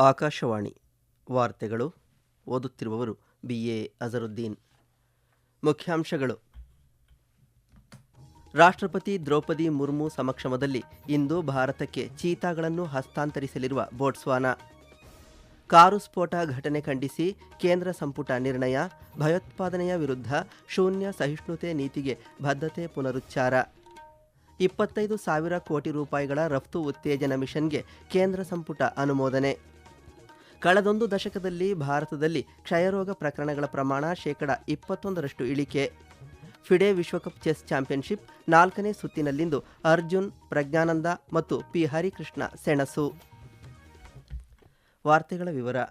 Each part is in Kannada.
ಆಕಾಶವಾಣಿ ವಾರ್ತೆಗಳು ಓದುತ್ತಿರುವವರು ಬಿ. ಎ. ಅಜರುದ್ದೀನ್. ಮುಖ್ಯಾಂಶಗಳು. ರಾಷ್ಟ್ರಪತಿ ದ್ರೌಪದಿ ಮುರ್ಮು ಸಮಕ್ಷಮದಲ್ಲಿ ಇಂದು ಭಾರತಕ್ಕೆ ಚೀತಾಗಳನ್ನು ಹಸ್ತಾಂತರಿಸಲಿರುವ ಬೋಟ್ಸ್ವಾನಾ. ಕಾರು ಸ್ಫೋಟ ಘಟನೆ ಖಂಡಿಸಿ ಕೇಂದ್ರ ಸಂಪುಟ ನಿರ್ಣಯ, ಭಯೋತ್ಪಾದನೆಯ ವಿರುದ್ಧ ಶೂನ್ಯ ಸಹಿಷ್ಣುತೆ ನೀತಿಗೆ ಬದ್ಧತೆ ಪುನರುಚ್ಚಾರ. ಇಪ್ಪತ್ತೈದು ಸಾವಿರ ಕೋಟಿ ರೂಪಾಯಿಗಳ ರಫ್ತು ಉತ್ತೇಜನ ಮಿಷನ್ಗೆ ಕೇಂದ್ರ ಸಂಪುಟ ಅನುಮೋದನೆ. ಕಳೆದೊಂದು ದಶಕದಲ್ಲಿ ಭಾರತದಲ್ಲಿ ಕ್ಷಯರೋಗ ಪ್ರಕರಣಗಳ ಪ್ರಮಾಣ ಶೇಕಡ ಇಪ್ಪತ್ತೊಂದರಷ್ಟು ಇಳಿಕೆ. ಫಿಡೆ ವಿಶ್ವಕಪ್ ಚೆಸ್ ಚಾಂಪಿಯನ್ಶಿಪ್ ನಾಲ್ಕನೇ ಸುತ್ತಿನಲ್ಲಿಂದು ಅರ್ಜುನ್, ಪ್ರಜ್ಞಾನಂದ ಮತ್ತು ಪಿ. ಹರಿಕೃಷ್ಣ ಸೆಣಸು. ವಾರ್ತೆಗಳ ವಿವರ.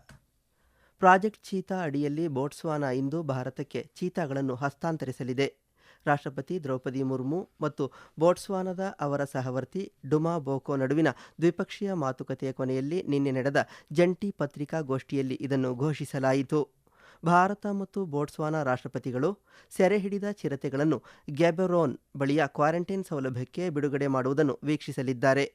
ಪ್ರಾಜೆಕ್ಟ್ ಚೀತಾ ಅಡಿಯಲ್ಲಿ ಬೋಟ್ಸ್ವಾನಾ ಇಂದು ಭಾರತಕ್ಕೆ ಚೀತಾಗಳನ್ನು ಹಸ್ತಾಂತರಿಸಲಿದೆ. ರಾಷ್ಟ್ರಪತಿ ದ್ರೌಪದಿ ಮುರ್ಮು ಮತ್ತು ಬೋಟ್ಸ್ವಾನದ ಅವರ ಸಹವರ್ತಿ ಡುಮಾ ಬೋಕೋ ನಡುವಿನ ದ್ವಿಪಕ್ಷೀಯ ಮಾತುಕತೆಯ ಕೊನೆಯಲ್ಲಿ ನಿನ್ನೆ ನಡೆದ ಜಂಟಿ ಪತ್ರಿಕಾಗೋಷ್ಠಿಯಲ್ಲಿ ಇದನ್ನು ಘೋಷಿಸಲಾಯಿತು. ಭಾರತ ಮತ್ತು ಬೋಟ್ಸ್ವಾನಾ ರಾಷ್ಟ್ರಪತಿಗಳು ಸೆರೆ ಹಿಡಿದ ಚಿರತೆಗಳನ್ನು ಗ್ಯಾಬೆರೋನ್ ಬಳಿಯ ಕ್ವಾರಂಟೈನ್ ಸೌಲಭ್ಯಕ್ಕೆ ಬಿಡುಗಡೆ ಮಾಡುವುದನ್ನು ವೀಕ್ಷಿಸಲಿದ್ದಾರೆ.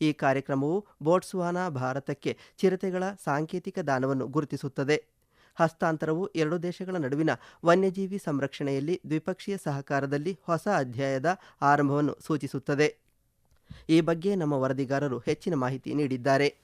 ಈ ಕಾರ್ಯಕ್ರಮವು ಬೋಟ್ಸ್ವಾನಾ ಭಾರತಕ್ಕೆ ಚಿರತೆಗಳ ಸಾಂಕೇತಿಕ ದಾನವನ್ನು ಗುರುತಿಸುತ್ತದೆ. ಹಸ್ತಾಂತರವು ಎರಡು ದೇಶಗಳ ನಡುವಿನ ವನ್ಯಜೀವಿ ಸಂರಕ್ಷಣೆಯಲ್ಲಿ ದ್ವಿಪಕ್ಷೀಯ ಸಹಕಾರದಲ್ಲಿ ಹೊಸ ಅಧ್ಯಾಯದ ಆರಂಭವನ್ನು ಸೂಚಿಸುತ್ತದೆ. ಈ ಬಗ್ಗೆ ನಮ್ಮ ವರದಿಗಾರರು ಹೆಚ್ಚಿನ ಮಾಹಿತಿ ನೀಡಿದ್ದಾರೆ.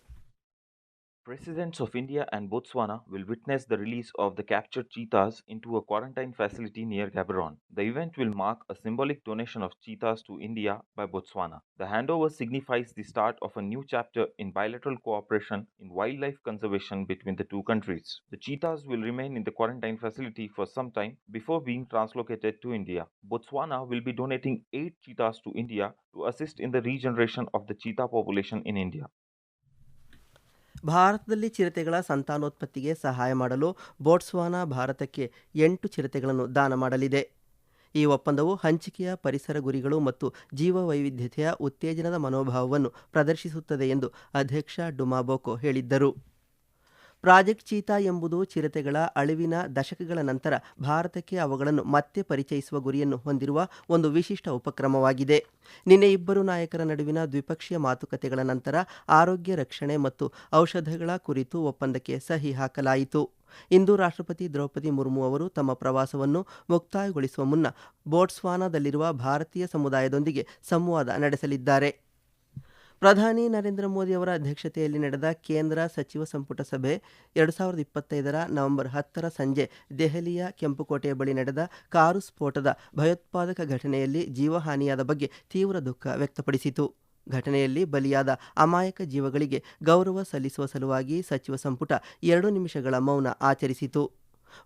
Presidents of India and Botswana will witness the release of the captured cheetahs into a quarantine facility near Gaborone. The event will mark a symbolic donation of cheetahs to India by Botswana. The handover signifies the start of a new chapter in bilateral cooperation in wildlife conservation between the two countries. The cheetahs will remain in the quarantine facility for some time before being translocated to India. Botswana will be donating eight cheetahs to India to assist in the regeneration of the cheetah population in India. ಭಾರತದಲ್ಲಿ ಚಿರತೆಗಳ ಸಂತಾನೋತ್ಪತ್ತಿಗೆ ಸಹಾಯ ಮಾಡಲು ಬೋಟ್ಸ್ವಾನಾ ಭಾರತಕ್ಕೆ ಎಂಟು ಚಿರತೆಗಳನ್ನು ದಾನ ಮಾಡಲಿದೆ. ಈ ಒಪ್ಪಂದವು ಹಂಚಿಕೆಯ ಪರಿಸರ ಗುರಿಗಳು ಮತ್ತು ಜೀವ ವೈವಿಧ್ಯತೆಯ ಉತ್ತೇಜನದ ಮನೋಭಾವವನ್ನು ಪ್ರದರ್ಶಿಸುತ್ತದೆ ಎಂದು ಅಧ್ಯಕ್ಷ ಡುಮಾಬೋಕೊ ಹೇಳಿದ್ದರು. ಪ್ರಾಜೆಕ್ಟ್ ಚೀತಾ ಎಂಬುದು ಚಿರತೆಗಳ ಅಳಿವಿನ ದಶಕಗಳ ನಂತರ ಭಾರತಕ್ಕೆ ಅವುಗಳನ್ನು ಮತ್ತೆ ಪರಿಚಯಿಸುವ ಗುರಿಯನ್ನು ಹೊಂದಿರುವ ಒಂದು ವಿಶಿಷ್ಟ ಉಪಕ್ರಮವಾಗಿದೆ. ನಿನ್ನೆ ಇಬ್ಬರು ನಾಯಕರ ನಡುವಿನ ದ್ವಿಪಕ್ಷೀಯ ಮಾತುಕತೆಗಳ ನಂತರ ಆರೋಗ್ಯ ರಕ್ಷಣೆ ಮತ್ತು ಔಷಧಗಳ ಕುರಿತು ಒಪ್ಪಂದಕ್ಕೆ ಸಹಿ ಹಾಕಲಾಯಿತು. ಇಂದು ರಾಷ್ಟ್ರಪತಿ ದ್ರೌಪದಿ ಮುರ್ಮು ಅವರು ತಮ್ಮ ಪ್ರವಾಸವನ್ನು ಮುಕ್ತಾಯಗೊಳಿಸುವ ಮುನ್ನ ಬೋಟ್ಸ್ವಾನಾದಲ್ಲಿರುವ ಭಾರತೀಯ ಸಮುದಾಯದೊಂದಿಗೆ ಸಂವಾದ ನಡೆಸಲಿದ್ದಾರೆ. ಪ್ರಧಾನಿ ನರೇಂದ್ರ ಮೋದಿ ಅವರ ಅಧ್ಯಕ್ಷತೆಯಲ್ಲಿ ನಡೆದ ಕೇಂದ್ರ ಸಚಿವ ಸಂಪುಟ ಸಭೆ ಎರಡು ಸಾವಿರದ ಇಪ್ಪತ್ತೈದರ ನವೆಂಬರ್ ಹತ್ತರ ಸಂಜೆ ದೆಹಲಿಯ ಕೆಂಪುಕೋಟೆಯ ಬಳಿ ನಡೆದ ಕಾರು ಸ್ಫೋಟದ ಭಯೋತ್ಪಾದಕ ಘಟನೆಯಲ್ಲಿ ಜೀವಹಾನಿಯಾದ ಬಗ್ಗೆ ತೀವ್ರ ದುಃಖ ವ್ಯಕ್ತಪಡಿಸಿತು. ಘಟನೆಯಲ್ಲಿ ಬಲಿಯಾದ ಅಮಾಯಕ ಜೀವಗಳಿಗೆ ಗೌರವ ಸಲ್ಲಿಸುವ ಸಲುವಾಗಿ ಸಚಿವ ಸಂಪುಟ ಎರಡು ನಿಮಿಷಗಳ ಮೌನ ಆಚರಿಸಿತು.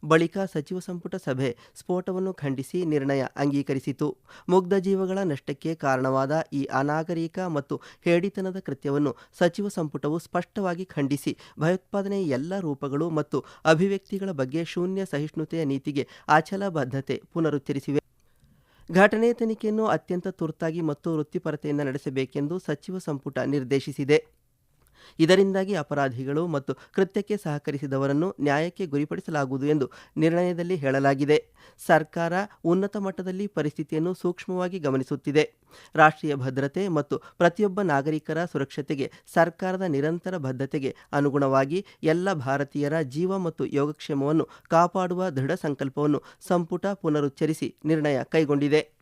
ಬಳಿಕ ಸಚಿವ ಸಂಪುಟ ಸಭೆ ಸ್ಫೋಟವನ್ನು ಖಂಡಿಸಿ ನಿರ್ಣಯ ಅಂಗೀಕರಿಸಿತು. ಮುಗ್ಧ ಜೀವಗಳ ನಷ್ಟಕ್ಕೆ ಕಾರಣವಾದ ಈ ಅನಾಗರಿಕ ಮತ್ತು ಹೇಡಿತನದ ಕೃತ್ಯವನ್ನು ಸಚಿವ ಸಂಪುಟವು ಸ್ಪಷ್ಟವಾಗಿ ಖಂಡಿಸಿ ಭಯೋತ್ಪಾದನೆಯ ಎಲ್ಲ ರೂಪಗಳು ಮತ್ತು ಅಭಿವ್ಯಕ್ತಿಗಳ ಬಗ್ಗೆ ಶೂನ್ಯ ಸಹಿಷ್ಣುತೆಯ ನೀತಿಗೆ ಅಚಲ ಬದ್ಧತೆ ಪುನರುಚ್ಚರಿಸಿವೆ. ಘಟನೆ ತನಿಖೆಯನ್ನು ಅತ್ಯಂತ ತುರ್ತಾಗಿ ಮತ್ತು ವೃತ್ತಿಪರತೆಯಿಂದ ನಡೆಸಬೇಕೆಂದು ಸಚಿವ ಸಂಪುಟ ನಿರ್ದೇಶಿಸಿದೆ. ಇದರಿಂದಾಗಿ ಅಪರಾಧಿಗಳು ಮತ್ತು ಕೃತ್ಯಕ್ಕೆ ಸಹಕರಿಸಿದವರನ್ನು ನ್ಯಾಯಕ್ಕೆ ಗುರಿಪಡಿಸಲಾಗುವುದು ಎಂದು ನಿರ್ಣಯದಲ್ಲಿ ಹೇಳಲಾಗಿದೆ. ಸರ್ಕಾರ ಉನ್ನತ ಮಟ್ಟದಲ್ಲಿ ಪರಿಸ್ಥಿತಿಯನ್ನು ಸೂಕ್ಷ್ಮವಾಗಿ ಗಮನಿಸುತ್ತಿದೆ. ರಾಷ್ಟ್ರೀಯ ಭದ್ರತೆ ಮತ್ತು ಪ್ರತಿಯೊಬ್ಬ ನಾಗರಿಕರ ಸುರಕ್ಷತೆಗೆ ಸರ್ಕಾರದ ನಿರಂತರ ಬದ್ಧತೆಗೆ ಅನುಗುಣವಾಗಿ ಎಲ್ಲ ಭಾರತೀಯರ ಜೀವ ಮತ್ತು ಯೋಗಕ್ಷೇಮವನ್ನು ಕಾಪಾಡುವ ದೃಢ ಸಂಕಲ್ಪವನ್ನು ಸಂಪುಟ ಪುನರುಚ್ಚರಿಸಿ ನಿರ್ಣಯ ಕೈಗೊಂಡಿದೆ.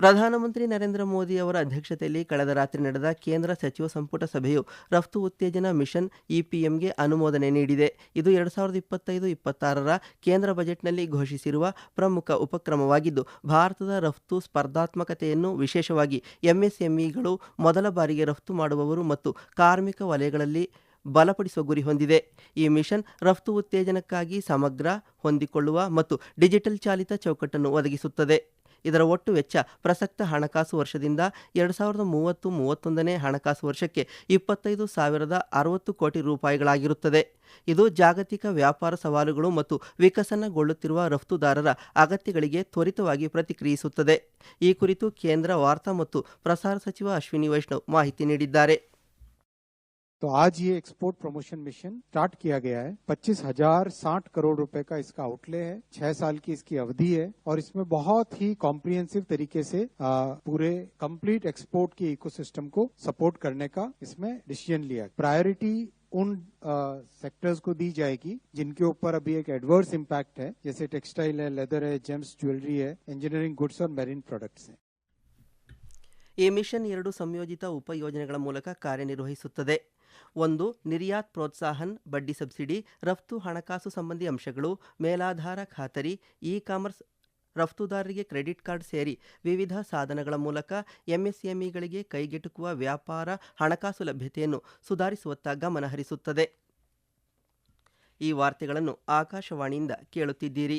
ಪ್ರಧಾನಮಂತ್ರಿ ನರೇಂದ್ರ ಮೋದಿ ಅವರ ಅಧ್ಯಕ್ಷತೆಯಲ್ಲಿ ಕಳೆದ ರಾತ್ರಿ ನಡೆದ ಕೇಂದ್ರ ಸಚಿವ ಸಂಪುಟ ಸಭೆಯು ರಫ್ತು ಉತ್ತೇಜನ ಮಿಷನ್ ಇಪಿಎಂಗೆ ಅನುಮೋದನೆ ನೀಡಿದೆ. ಇದು ಎರಡು ಸಾವಿರದ ಇಪ್ಪತ್ತೈದು ಇಪ್ಪತ್ತಾರರ ಕೇಂದ್ರ ಬಜೆಟ್ನಲ್ಲಿ ಘೋಷಿಸಿರುವ ಪ್ರಮುಖ ಉಪಕ್ರಮವಾಗಿದ್ದು, ಭಾರತದ ರಫ್ತು ಸ್ಪರ್ಧಾತ್ಮಕತೆಯನ್ನು ವಿಶೇಷವಾಗಿ ಎಂಎಸ್ಎಂಇಗಳು ಮೊದಲ ಬಾರಿಗೆ ರಫ್ತು ಮಾಡುವವರು ಮತ್ತು ಕಾರ್ಮಿಕ ವಲಯಗಳಲ್ಲಿ ಬಲಪಡಿಸುವ ಗುರಿ ಹೊಂದಿದೆ. ಈ ಮಿಷನ್ ರಫ್ತು ಉತ್ತೇಜನಕ್ಕಾಗಿ ಸಮಗ್ರ, ಹೊಂದಿಕೊಳ್ಳುವ ಮತ್ತು ಡಿಜಿಟಲ್ ಚಾಲಿತ ಚೌಕಟ್ಟನ್ನು ಒದಗಿಸುತ್ತದೆ. ಇದರ ಒಟ್ಟು ವೆಚ್ಚ ಪ್ರಸಕ್ತ ಹಣಕಾಸು ವರ್ಷದಿಂದ ಎರಡು ಸಾವಿರದ ಮೂವತ್ತು ಮೂವತ್ತೊಂದನೇ ಹಣಕಾಸು ವರ್ಷಕ್ಕೆ ಇಪ್ಪತ್ತೈದು ಸಾವಿರದ ಅರವತ್ತು ಕೋಟಿ ರೂಪಾಯಿಗಳಾಗಿರುತ್ತದೆ. ಇದು ಜಾಗತಿಕ ವ್ಯಾಪಾರ ಸವಾಲುಗಳು ಮತ್ತು ವಿಕಸನಗೊಳ್ಳುತ್ತಿರುವ ರಫ್ತುದಾರರ ಅಗತ್ಯಗಳಿಗೆ ತ್ವರಿತವಾಗಿ ಪ್ರತಿಕ್ರಿಯಿಸುತ್ತದೆ. ಈ ಕುರಿತು ಕೇಂದ್ರ ವಾರ್ತಾ ಮತ್ತು ಪ್ರಸಾರ ಸಚಿವ ಅಶ್ವಿನಿ ವೈಷ್ಣವ್ ಮಾಹಿತಿ ನೀಡಿದ್ದಾರೆ. तो आज ये एक्सपोर्ट प्रमोशन मिशन स्टार्ट किया गया है पच्चीस हजार साठ करोड़ रुपए का इसका आउटले है छह साल की इसकी अवधि है और इसमें बहुत ही कॉम्प्रिहेंसिव तरीके से आ, पूरे कंप्लीट एक्सपोर्ट के इकोसिस्टम को सपोर्ट करने का इसमें डिसीजन लिया प्रायोरिटी उन सेक्टर्स को दी जाएगी जिनके ऊपर अभी एक एडवर्स इम्पैक्ट है जैसे टेक्सटाइल है लेदर है जेम्स ज्वेलरी है इंजीनियरिंग गुड्स और मेरीन प्रोडक्ट्स है ಈ ಮಿಷನ್ ಎರಡು ಸಂಯೋಜಿತ ಉಪಯೋಜನೆಗಳ ಮೂಲಕ ಕಾರ್ಯನಿರ್ವಹಿಸುತ್ತದೆ ಒಂದು ನಿರ್ಯಾತ್ ಪ್ರೋತ್ಸಾಹನ್, ಬಡ್ಡಿ ಸಬ್ಸಿಡಿ, ರಫ್ತು ಹಣಕಾಸು ಸಂಬಂಧಿ ಅಂಶಗಳು, ಮೇಲಾಧಾರ ಖಾತರಿ ಇ ಕಾಮರ್ಸ್ ರಫ್ತುದಾರರಿಗೆ ಕ್ರೆಡಿಟ್ ಕಾರ್ಡ್ ಸೇರಿ ವಿವಿಧ ಸಾಧನಗಳ ಮೂಲಕ ಎಂಎಸ್ಎಂಇಗಳಿಗೆ ಕೈಗೆಟುಕುವ ವ್ಯಾಪಾರ ಹಣಕಾಸು ಲಭ್ಯತೆಯನ್ನು ಸುಧಾರಿಸುವತ್ತ ಗಮನಹರಿಸುತ್ತದೆ. ಈ ವಾರ್ತೆಗಳನ್ನು ಆಕಾಶವಾಣಿಯಿಂದ ಕೇಳುತ್ತಿದ್ದೀರಿ.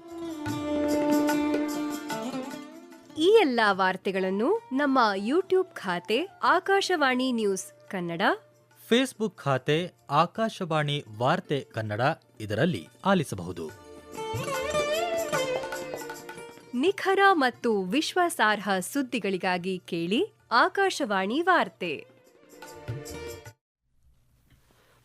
ಈ ಎಲ್ಲಾ ವಾರ್ತೆಗಳನ್ನು ನಮ್ಮ ಯೂಟ್ಯೂಬ್ ಖಾತೆ ಆಕಾಶವಾಣಿ ನ್ಯೂಸ್ ಕನ್ನಡ ಫೇಸ್ಬುಕ್ ಖಾತೆ ಆಕಾಶವಾಣಿ ವಾರ್ತೆ ಕನ್ನಡ ಇದರಲ್ಲಿ ಆಲಿಸಬಹುದು. ನಿಖರ ಮತ್ತು ವಿಶ್ವಾಸಾರ್ಹ ಸುದ್ದಿಗಳಿಗಾಗಿ ಕೇಳಿ ಆಕಾಶವಾಣಿ ವಾರ್ತೆ.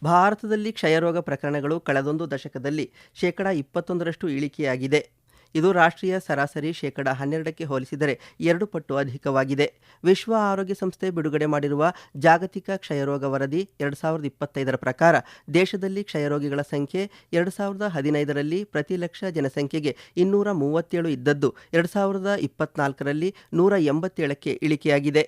ಭಾರತದಲ್ಲಿ ಕ್ಷಯರೋಗ ಪ್ರಕರಣಗಳು ಕಳೆದೊಂದು ದಶಕದಲ್ಲಿ ಶೇಕಡ ಇಪ್ಪತ್ತೊಂದರಷ್ಟು ಇಳಿಕೆಯಾಗಿದೆ. ಇದು ರಾಷ್ಟ್ರೀಯ ಸರಾಸರಿ ಶೇಕಡ ಹನ್ನೆರಡಕ್ಕೆ ಹೋಲಿಸಿದರೆ ಎರಡು ಪಟ್ಟು ಅಧಿಕವಾಗಿದೆ. ವಿಶ್ವ ಆರೋಗ್ಯ ಸಂಸ್ಥೆ ಬಿಡುಗಡೆ ಮಾಡಿರುವ ಜಾಗತಿಕ ಕ್ಷಯರೋಗ ವರದಿ ಎರಡು ಸಾವಿರದ ಇಪ್ಪತ್ತೈದರ ಪ್ರಕಾರ ದೇಶದಲ್ಲಿ ಕ್ಷಯರೋಗಿಗಳ ಸಂಖ್ಯೆ ಎರಡು ಸಾವಿರದ ಹದಿನೈದರಲ್ಲಿ ಪ್ರತಿ ಲಕ್ಷ ಜನಸಂಖ್ಯೆಗೆ ಇನ್ನೂರ ಮೂವತ್ತೇಳು ಇದ್ದದ್ದು ಎರಡು ಸಾವಿರದ ಇಪ್ಪತ್ನಾಲ್ಕರಲ್ಲಿ ನೂರ ಎಂಬತ್ತೇಳಕ್ಕೆ ಇಳಿಕೆಯಾಗಿದೆ.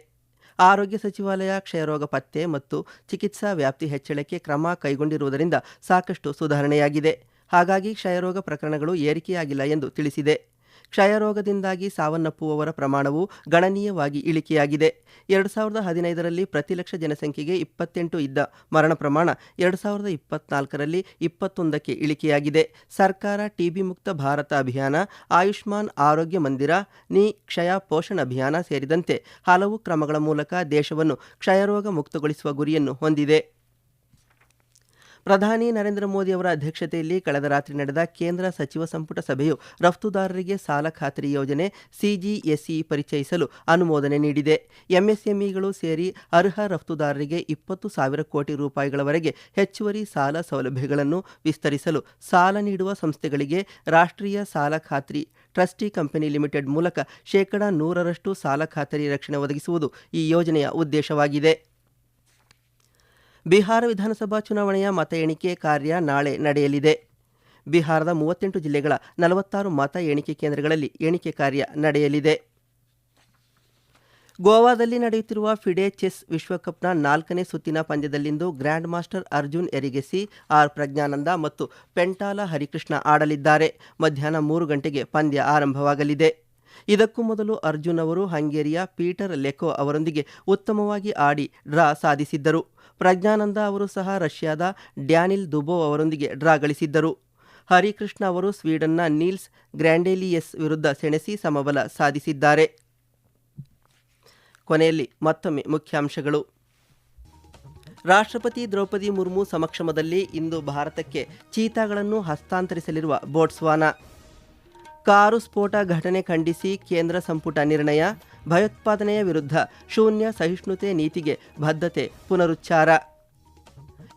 ಆರೋಗ್ಯ ಸಚಿವಾಲಯ ಕ್ಷಯರೋಗ ಪತ್ತೆ ಮತ್ತು ಚಿಕಿತ್ಸಾ ವ್ಯಾಪ್ತಿ ಹೆಚ್ಚಳಕ್ಕೆ ಕ್ರಮ ಕೈಗೊಂಡಿರುವುದರಿಂದ ಸಾಕಷ್ಟು ಸುಧಾರಣೆಯಾಗಿದೆ. ಹಾಗಾಗಿ ಕ್ಷಯರೋಗ ಪ್ರಕರಣಗಳು ಏರಿಕೆಯಾಗಿಲ್ಲ ಎಂದು ತಿಳಿಸಿದೆ. ಕ್ಷಯರೋಗದಿಂದಾಗಿ ಸಾವನ್ನಪ್ಪುವವರ ಪ್ರಮಾಣವು ಗಣನೀಯವಾಗಿ ಇಳಿಕೆಯಾಗಿದೆ. ಎರಡು ಸಾವಿರದ ಹದಿನೈದರಲ್ಲಿ ಪ್ರತಿ ಲಕ್ಷ ಜನಸಂಖ್ಯೆಗೆ ಇಪ್ಪತ್ತೆಂಟು ಇದ್ದ ಮರಣ ಪ್ರಮಾಣ ಎರಡು ಸಾವಿರದ ಇಪ್ಪತ್ನಾಲ್ಕರಲ್ಲಿ ಇಪ್ಪತ್ತೊಂದಕ್ಕೆ ಇಳಿಕೆಯಾಗಿದೆ. ಸರ್ಕಾರ ಟಿಬಿ ಮುಕ್ತ ಭಾರತ ಅಭಿಯಾನ, ಆಯುಷ್ಮಾನ್ ಆರೋಗ್ಯ ಮಂದಿರ, ನಿ ಕ್ಷಯ ಪೋಷಣ ಅಭಿಯಾನ ಸೇರಿದಂತೆ ಹಲವು ಕ್ರಮಗಳ ಮೂಲಕ ದೇಶವನ್ನು ಕ್ಷಯರೋಗ ಮುಕ್ತಗೊಳಿಸುವ ಗುರಿಯನ್ನು ಹೊಂದಿದೆ. ಪ್ರಧಾನಿ ನರೇಂದ್ರ ಮೋದಿ ಅವರ ಅಧ್ಯಕ್ಷತೆಯಲ್ಲಿ ಕಳೆದ ರಾತ್ರಿ ನಡೆದ ಕೇಂದ್ರ ಸಚಿವ ಸಂಪುಟ ಸಭೆಯು ರಫ್ತುದಾರರಿಗೆ ಸಾಲ ಖಾತರಿ ಯೋಜನೆ ಸಿಜಿಎಸ್ಇ ಪರಿಚಯಿಸಲು ಅನುಮೋದನೆ ನೀಡಿದೆ. ಎಂಎಸ್ಎಂಇಗಳು ಸೇರಿ ಅರ್ಹ ರಫ್ತುದಾರರಿಗೆ ಇಪ್ಪತ್ತು ಸಾವಿರ ಕೋಟಿ ರೂಪಾಯಿಗಳವರೆಗೆ ಹೆಚ್ಚುವರಿ ಸಾಲ ಸೌಲಭ್ಯಗಳನ್ನು ವಿಸ್ತರಿಸಲು ಸಾಲ ನೀಡುವ ಸಂಸ್ಥೆಗಳಿಗೆ ರಾಷ್ಟ್ರೀಯ ಸಾಲ ಖಾತ್ರಿ ಟ್ರಸ್ಟಿ ಕಂಪನಿ ಲಿಮಿಟೆಡ್ ಮೂಲಕ ಶೇಕಡಾ ನೂರರಷ್ಟು ಸಾಲ ಖಾತರಿ ರಕ್ಷಣೆ ಒದಗಿಸುವುದು ಈ ಯೋಜನೆಯ ಉದ್ದೇಶವಾಗಿದೆ. ಬಿಹಾರ ವಿಧಾನಸಭಾ ಚುನಾವಣೆಯ ಮತ ಎಣಿಕೆ ಕಾರ್ಯ ನಾಳೆ ನಡೆಯಲಿದೆ. ಬಿಹಾರದ ಮೂವತ್ತೆಂಟು ಜಿಲ್ಲೆಗಳ ನಲವತ್ತಾರು ಮತ ಎಣಿಕೆ ಕೇಂದ್ರಗಳಲ್ಲಿ ಎಣಿಕೆ ಕಾರ್ಯ ನಡೆಯಲಿದೆ. ಗೋವಾದಲ್ಲಿ ನಡೆಯುತ್ತಿರುವ ಫಿಡೆ ಚೆಸ್ ವಿಶ್ವಕಪ್ನ ನಾಲ್ಕನೇ ಸುತ್ತಿನ ಪಂದ್ಯದಲ್ಲಿಂದು grand master Arjun Erigaisi, R Praggnanandhaa ಮತ್ತು ಪೆಂಟಾಲ ಹರಿಕೃಷ್ಣ ಆಡಲಿದ್ದಾರೆ. ಮಧ್ಯಾಹ್ನ ಮೂರು ಗಂಟೆಗೆ ಪಂದ್ಯ ಆರಂಭವಾಗಲಿದೆ. ಇದಕ್ಕೂ ಮೊದಲು ಅರ್ಜುನ್ ಅವರು ಹಂಗೇರಿಯ ಪೀಟರ್ ಲೆಕೋ ಅವರೊಂದಿಗೆ ಉತ್ತಮವಾಗಿ ಆಡಿ ಡ್ರಾ ಸಾಧಿಸಿದ್ದರು. ಪ್ರಜ್ಞಾನಂದ ಅವರು ಸಹ ರಷ್ಯಾದ ಡ್ಯಾನಿಲ್ ದುಬೋ ಅವರೊಂದಿಗೆ ಡ್ರಾ ಗಳಿಸಿದ್ದರು. ಹರಿಕೃಷ್ಣ ಅವರು ಸ್ವೀಡನ್ನ ನೀಲ್ಸ್ ಗ್ರ್ಯಾಂಡೇಲಿಯಸ್ ವಿರುದ್ಧ ಸೆಣಸಿ ಸಮಬಲ ಸಾಧಿಸಿದ್ದಾರೆ. ಕೊನೆಯಲ್ಲಿ ಮತ್ತೊಮ್ಮೆ ಮುಖ್ಯಾಂಶಗಳು. ರಾಷ್ಟ್ರಪತಿ ದ್ರೌಪದಿ ಮುರ್ಮು ಸಮಕ್ಷಮದಲ್ಲಿ ಇಂದು ಭಾರತಕ್ಕೆ ಚೀತಾಗಳನ್ನು ಹಸ್ತಾಂತರಿಸಲಿರುವ ಬೋಟ್ಸ್ವಾನಾ. ಕಾರು ಸ್ಫೋಟ ಘಟನೆ ಖಂಡಿಸಿ ಕೇಂದ್ರ ಸಂಪುಟ ನಿರ್ಣಯ, ಭಯೋತ್ಪಾದನೆಯ ವಿರುದ್ಧ ಶೂನ್ಯ ಸಹಿಷ್ಣುತೆ ನೀತಿಗೆ ಬದ್ಧತೆ ಪುನರುಚ್ಚಾರ.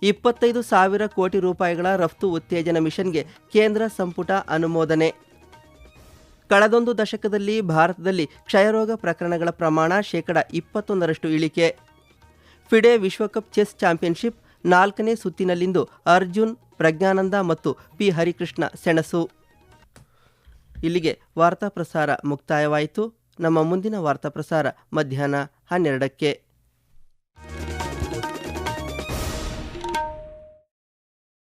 ಇಪ್ಪತ್ತೈದು ಸಾವಿರ ಕೋಟಿ ರೂಪಾಯಿಗಳ ರಫ್ತು ಉತ್ತೇಜನ ಮಿಷನ್ಗೆ ಕೇಂದ್ರ ಸಂಪುಟ ಅನುಮೋದನೆ. ಕಳೆದೊಂದು ದಶಕದಲ್ಲಿ ಭಾರತದಲ್ಲಿ ಕ್ಷಯರೋಗ ಪ್ರಕರಣಗಳ ಪ್ರಮಾಣ ಶೇಕಡ ಇಪ್ಪತ್ತೊಂದರಷ್ಟು ಇಳಿಕೆ. ಫಿಡೆ ವಿಶ್ವಕಪ್ ಚೆಸ್ ಚಾಂಪಿಯನ್ಶಿಪ್ ನಾಲ್ಕನೇ ಸುತ್ತಿನಲ್ಲಿಂದು ಅರ್ಜುನ್, ಪ್ರಜ್ಞಾನಂದ ಮತ್ತು ಪಿ ಹರಿಕೃಷ್ಣ ಸೆಣಸು. ಇಲ್ಲಿಗೆ ವಾರ್ತಾ ಪ್ರಸಾರ ಮುಕ್ತಾಯವಾಯಿತು. ನಮ್ಮ ಮುಂದಿನ ವಾರ್ತಾ ಪ್ರಸಾರ ಮಧ್ಯಾಹ್ನ ಹನ್ನೆರಡಕ್ಕೆ.